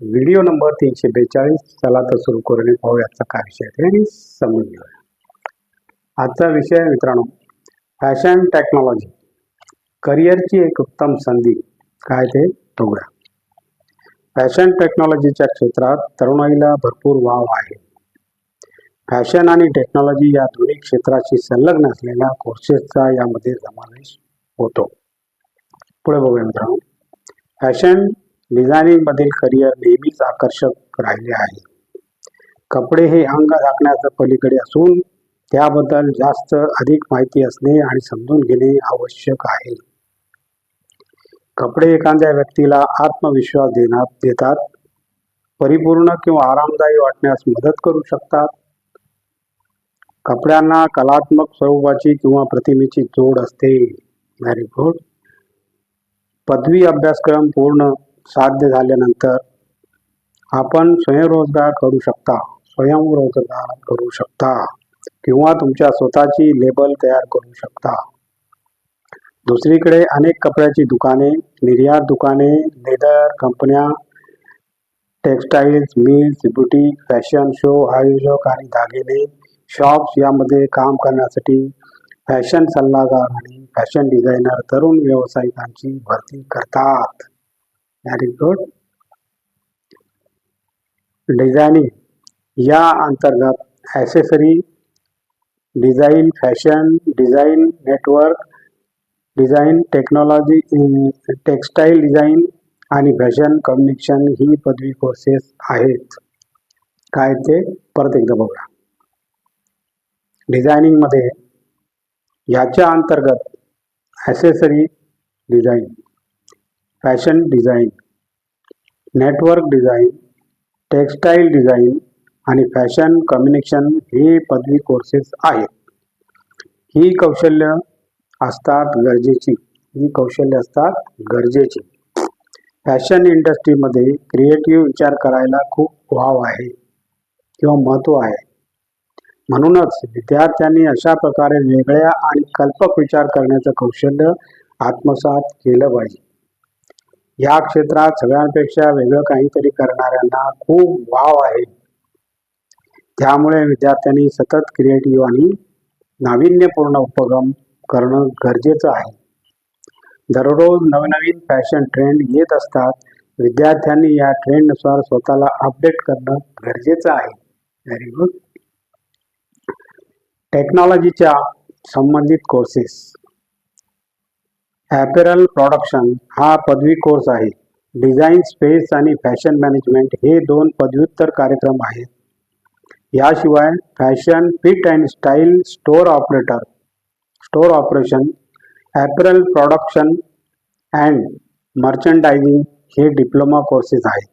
Video number तीनशे बेचाळीस. चला तर सुरू करून पाहू याचा काय विषय. आहे आणि समजून घेऊया आजचा विषय मित्रांनो फॅशन टेक्नॉलॉजी. करिअरची एक उत्तम संधी. काय ते? बघूया फॅशन टेक्नॉलॉजीच्या क्षेत्रात तरुणाईला भरपूर वाव आहे. फॅशन आणि टेक्नॉलॉजी या दोन्ही क्षेत्राशी संलग्न असलेल्या कोर्सेसचा यामध्ये समावेश होतो. पुढे बघूया मित्रांनो. फॅशन डिझायनिंगमधील करिअर नेहमीच आकर्षक राहिले आहे. कपडे हे अंग राखण्याचं पलीकडे असून त्याबद्दल जास्त अधिक माहिती असणे आणि समजून घेणे आवश्यक आहे. कपडे एखाद्या व्यक्तीला आत्मविश्वास देण्यात देतात. परिपूर्ण किंवा आरामदायी वाटण्यास मदत करू शकतात. कपड्यांना कलात्मक स्वरूपाची किंवा प्रतिमेची जोड असते. व्हेरी गुड पदवी अभ्यासक्रम पूर्ण साध्य झाल्यानंतर आपण स्वयंरोजगार करू शकता स्वयंरोजगार करू शकता किंवा तुमच्या स्वतःची लेबल तयार करू शकता. दुसरीकडे अनेक कपड्याची दुकाने निर्यात दुकाने लेदर कंपन्या textiles mills beauty fashion show आयोजक आणि दागिने शॉप्स यामध्ये काम करण्यासाठी फॅशन सल्लागार आणि फॅशन डिझायनर तरुण व्यावसायिकांची भरती करतात. व्हेरी गुड डिझायनिंग या अंतर्गत accessory design fashion design network design technology textile design आणि फॅशन कम्युनिकेशन ही पदवी कोर्सेस आहेत. काय ते? परत एकदा बघा डिझायनिंगमध्ये याच्या अंतर्गत accessory design fashion design network design textile design आणि फॅशन कम्युनिकेशन हे पदवी कोर्सेस आहेत. ही कौशल्य असतात गरजेची. ही कौशल्य असतात गरजेची. फॅशन इंडस्ट्रीमध्ये क्रिएटिव्ह विचार करायला खूप वाव आहे किंवा महत्त्व आहे. म्हणूनच विद्यार्थ्यांनी अशा प्रकारे वेगळ्या आणि कल्पक विचार करण्याचं कौशल्य आत्मसात केलं पाहिजे. या क्षेत्रात सगळ्यांपेक्षा वेगळं काहीतरी करणाऱ्यांना खूप वाव आहे. त्यामुळे विद्यार्थ्यांनी सतत क्रिएटिव्ह आणि नाविन्यपूर्ण उपक्रम करणं गरजेचं आहे. दररोज नवनवीन फॅशन ट्रेंड येत असतात. विद्यार्थ्यांनी या ट्रेंडनुसार स्वतःला अपडेट करणं गरजेचं आहे. व्हेरी गुड टेक्नॉलॉजीच्या संबंधित कोर्सेस ॲपेरल प्रॉडक्शन हा पदवी कोर्स आहे. डिझाईन स्पेस आणि फॅशन मॅनेजमेंट हे दोन पदव्युत्तर कार्यक्रम आहेत. याशिवाय fashion fit and style store operator store operation apparel production and merchandising हे डिप्लोमा कोर्सेस आहेत.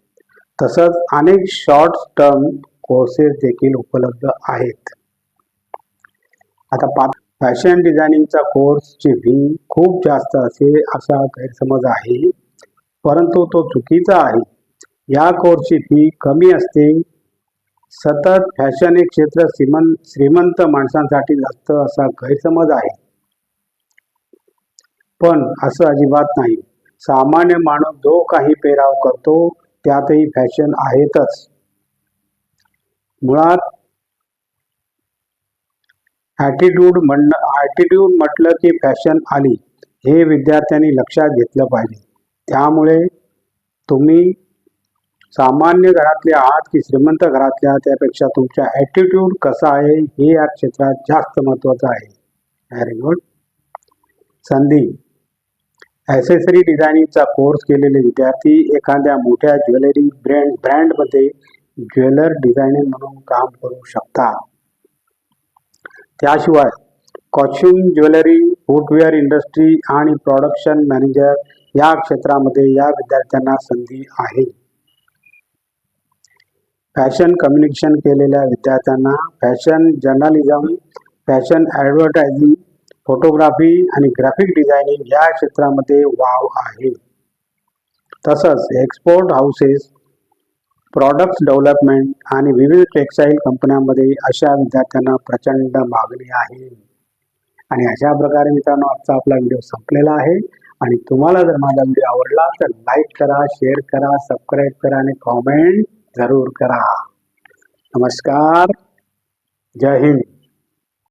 तसंच अनेक शॉर्ट टर्म कोर्सेस देखील उपलब्ध आहेत. आता पा फॅशन डिझायनिंगचा कोर्सची फी खूप जास्त असे असा गैरसमज आहे. परंतु तो चुकीचा आहे. या कोर्सची फी कमी असते. सतत फॅशन हे क्षेत्र श्रीमंत श्रीमंत माणसांसाठी जास्त असा गैरसमज आहे. पण असं अजिबात नाही. सामान्य माणूस जो काही पेराव करतो त्यातही फॅशन आहेतच. मुळात ॲटिट्यूड म्हणणं ॲटिट्यूड म्हटलं की फॅशन आली हे विद्यार्थ्यांनी लक्षात घेतलं पाहिजे. त्यामुळे तुम्ही सामान्य घरातले आहात की श्रीमंत घरातल्या त्यापेक्षा तुमचा ॲटिट्यूड कसा आहे हे या क्षेत्रात जास्त महत्त्वाचं आहे. व्हेरी गुड संधी. ॲसेसरी डिझायनिंगचा कोर्स केलेले विद्यार्थी एखाद्या मोठ्या ज्वेलरी ब्रँड ब्रँडमध्ये ज्वेलर डिझायनिंग म्हणून काम करू शकतात. त्याशिवाय कॉस्च्युम ज्वेलरी फुटवेअर इंडस्ट्री आणि प्रॉडक्शन मॅनेजर या क्षेत्रामध्ये या विद्यार्थ्यांना संधी आहे. फॅशन कम्युनिकेशन केलेल्या विद्यार्थ्यांना fashion journalism fashion advertising photography आणि ग्राफिक डिझायनिंग या क्षेत्रामध्ये वाव आहे. तसंच एक्सपोर्ट हाऊसेस प्रॉडक्ट डेव्हलपमेंट आणि विविध टेक्स्टाईल कंपन्यांमध्ये अशा विद्यार्थ्यांना प्रचंड मागणी आहे. आणि अशा प्रकारे मित्रांनो आजचा आपला व्हिडिओ संपलेला आहे. आणि तुम्हाला जर माझा व्हिडिओ आवडला तर लाईक करा शेअर करा सबस्क्राईब करा आणि कॉमेंट जरूर करा. नमस्कार. जय हिंद.